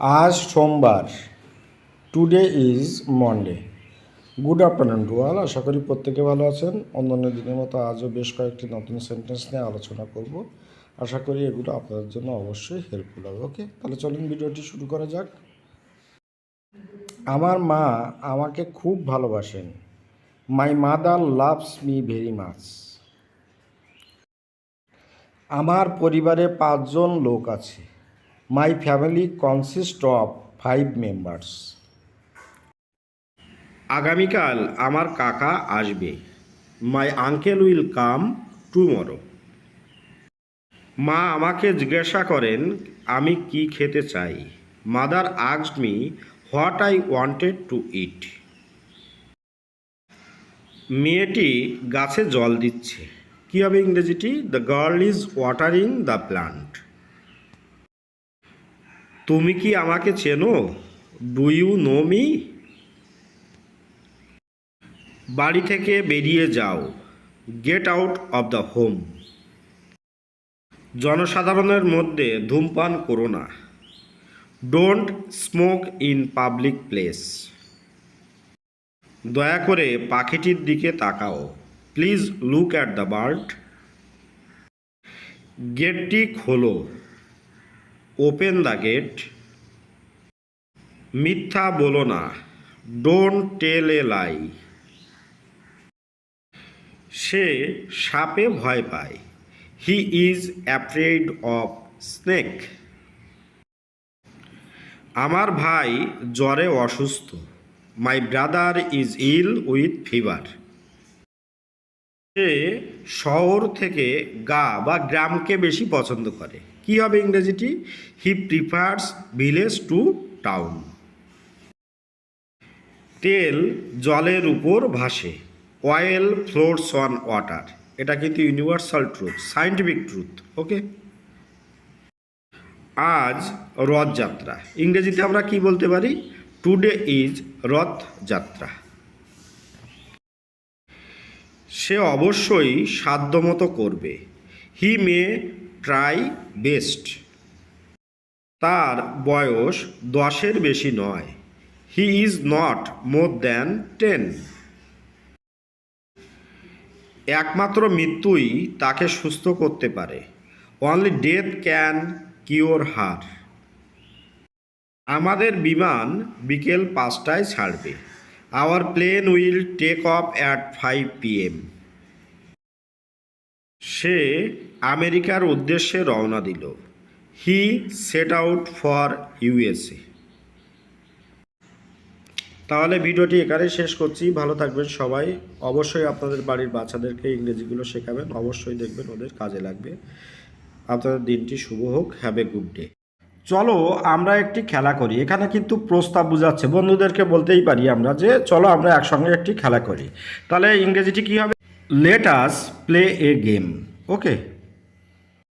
আজ সোমবার। Today is Monday good afternoon all আশা করি প্রত্যেকে ভালো আছেন। অন্যান্য দিনের মতো আজও বেশ কয়েকটি নতুন সেন্টেন্স নিয়ে আলোচনা করব। আশা করি এগুলো আপনাদের জন্য অবশ্যই হেল্পফুল হবে। ওকে তাহলে চলুন ভিডিওটি শুরু করা যাক। আমার মা আমাকে খুব ভালোবাসেন। My mother loves me very much আমার পরিবারে পাঁচজন লোক আছে। My family consist of five members আগামীকাল আমার কাকা আসবে। My uncle will come tomorrow মা আমাকে জিজ্ঞাসা করেন, আমি কি খেতে চাই? Mother asked me what I wanted to eat মেয়েটি গাছে জল দিচ্ছে। কী হবে ইংরেজিটি? The girl is watering the plant তুমি কি আমাকে চেনো? ডু ইউ নো মি বাড়ি থেকে বেরিয়ে যাও। Get out of the home জনসাধারণের মধ্যে ধূমপান করো না। Don't smoke in public place দয়া করে পাখিটির দিকে তাকাও। Please look at the bird গেটটি খোলো। Open the gate. মিথ্যা বলো না। ডোন্ট টেল এ লাই। সে সাপে ভয় পায়। He is afraid of snake. আমার ভাই জ্বরে অসুস্থ। My brother is ill with fever. সে শহর থেকে গা বা গ্রামকে বেশি পছন্দ করে। কি হবে ইংরেজিটি? He prefers village to town তেল জলের উপর ভাসে। অয়েল ফ্লোটস অন ওয়াটার এটা কিন্তু universal truth scientific truth okay আজ রথযাত্রা। ইংরেজিতে আমরা কি বলতে পারি? Today is Rathyatra. সে অবশ্যই সাধ্যমতো করবে। হি মে ট্রাই বেস্ট তার বয়স দশের বেশি নয়। He is not more than ten একমাত্র মৃত্যুই তাকে সুস্থ করতে পারে। Only death can cure her আমাদের বিমান বিকেল পাঁচটায় ছাড়বে। Our plane will take off at five PM সে আমেরিকার উদ্দেশ্যে রওনা দিল। He set out for USA তাহলে ভিডিওটি এখানেই শেষ করছি। ভালো থাকবেন সবাই। অবশ্যই আপনাদের বাড়ির বাচ্চাদেরকে ইংরেজিগুলো শেখাবেন। অবশ্যই দেখবেন ওদের কাজে লাগবে। আপনাদের দিনটি শুভ হোক। হ্যাভ এ গুড ডে চলো আমরা একটি খেলা করি। এখানে কিন্তু প্রস্তাব বুঝাচ্ছে। বন্ধুদেরকে বলতেই পারি আমরা যে, চলো আমরা একসঙ্গে একটি খেলা করি। তাহলে ইংরেজিটি কী হবে? let us play a game. Okay.